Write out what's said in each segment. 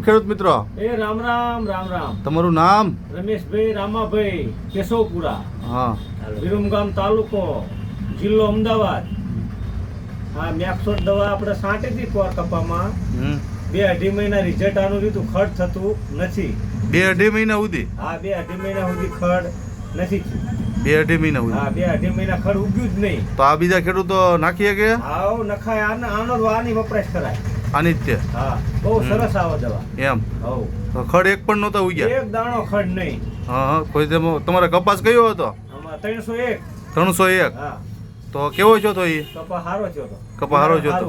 ખેડૂત મિત્રો. એ રામ રામ રામ રામ. તમારું નામ? રમેશભાઈ રામાભાઈ કેશવપુરા. હા. વિરમગામ તાલુકો જિલ્લો અમદાવાદ. આ મેક્સોટ દવા આપણે હતી કોર કપામાં. બે અઢી મહિના રિઝલ્ટ આનું રીતું ખર્ચ થતું નથી. બે અઢી મહિના સુધી? હા બે અઢી મહિના સુધી ખડ નથી બે અઢી મહિના હા સુધી બે અઢી મહિના ખડ ઉગ્યું જ નહીં. તો આ બીજા ખેડૂતો નાખીએ કે હા નખાય આનો આનો આની વપરાશ કરાય. આની જ તે હા. બહુ સરસ આવો દવા એમ. હવ ખડ એક પણ નહોતા ઉગ્યા? એક દાણો ખડ નહીં. હા હા. કોઈ તેમાં તમારે કપાસ કયો હતો? ત્રણસો એક. ત્રણસો એક. હા. તો કેવો છો તો એ? કપા હારો છો તો. કપા હારો છો તો.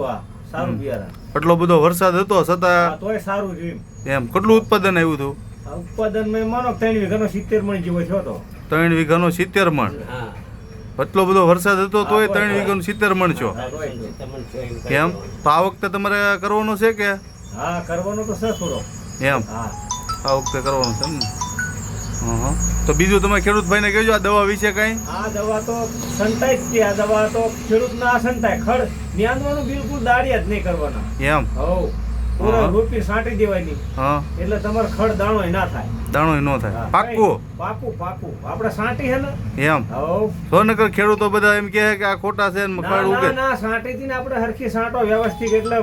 સારું. બિયારણ. એટલો બધો વરસાદ હતો છતાં તોય સારું રહ્યું એમ. કેટલું ઉત્પાદન આવ્યું હતું? ઉત્પાદન મેં માનો ત્રણ વીઘાનો સિત્તેર મણ જેવો છો તો. ત્રણ વીઘાનો સિત્તેર મણ. હા. એટલો બધો વરસાદ હતો તોય ત્રણ. વીઘાનું સિત્તેર મણ છો. કેમ? તો આ વખતે તમારે કરવાનો છે કે? હા કરવાનો તો છે થોડો. એમ? હા. આ વખતે કરવાનું છે એમ ને. તો બીજું તમે ખેડૂત ભાઈને કહેજો આ દવા વિશે કઈ? આ દવા તો સંતાય જ આ દવા તો ખેડૂત ના સંતાય. ખડ નિયાંદવાનું બિલકુલ દાડિયા જ નહીં કરવાના. એમ? હવ. હા. રૂપી સાંટી દેવાની. હા. એટલે તમારે ખડ દાણો ના થાય. દાણો ન થાય. પાક્કું પાકું પાકું આપણે સાંટી હે ને? એમ. હવ. સોનગર ખેડૂતો બધા એમ કહે કે આ ખોટા છે ને ના ઉગે. ના સાંટી થી આપણે હરખી સાંટો વ્યવસ્થિત એટલે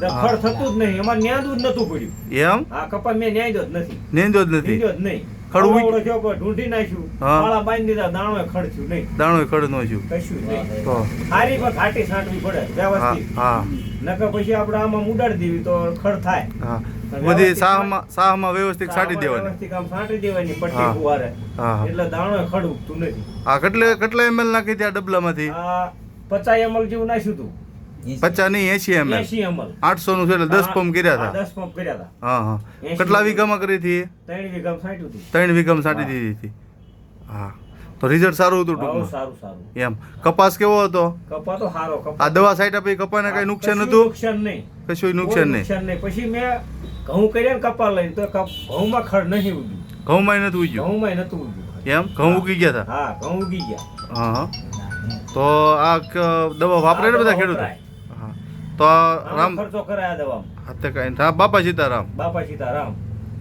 ખડ થતું જ નહીં. એમાં ન્યાંદું જ નતું પડ્યું. એમ? આ કપા મેં ન્યાય જ નથી. નેંદો જ નથી. જ નહીં. પણ ઢૂંઢી નાખ્યું. બાંધી દીધા દાણો ખડ નહીં. દાણો ખડ નો છું કશું નહીં. તો. હારી ઘાટી સાંટવી પડે વ્યવસ્થિત. હા. નકર પછી આપણે આમાં ઉડાડી દેવી તો ખડ થાય. હા. બધી સાહમાં સાહમાં વ્યવસ્થિત સાટી દેવાની. વ્યવસ્થિત આમ સાંટી દેવાની હા. પટ્ટી ફુવારે હા હા. એટલે દાણો ખડ ઉગતું નથી. આ કેટલે કેટલા એમએલ નાખી ત્યાં ડબલામાંથી? આ પચાસ એમએલ જેવું નાખ્યું હતું. પચાસ નહીં એસી એમએલ. એસી એમએલ. આઠસો નું છે એટલે દસ પંપ કર્યા હતા. દસ પંપ કર્યા હતા. હા હા. 80 કેટલા વીઘામાં કરી હતી ત્રણ વીઘામાં સાંટ્યું હતી. ત્રણ વીઘામાં સાટી દીધી હતી. હા. તો રિઝલ્ટ સારું હતું ટૂંકમાં? સારું સારું. એમ. કપાસ કેવો હતો? કપા તો સારો આ દવા સાઈડ આપી કપાને કઈ નુકસાન નતું હતું? નુકસાન નહીં. કશું નુકસાન નહીં? નહીં. પછી મેં ઘઉં કર્યા ને કપા લઈને તો ઘઉંમાં ખડ નહીં ઉગ્યું ઘઉંમાં નથી ઉગ્યું ઘઉંમાં નતું ઉગ્યું એમ? ઘઉં ઉગી ગયા હતા હા ઘઉં ઉગી ગયા. હા હા. તો આ દવા વાપરે ને બધા ખેડૂતો. તો રામ ખર્ચો કરાયા દવા હા તે કઈ બાપા સીતારામ. બાપા સીતારામ.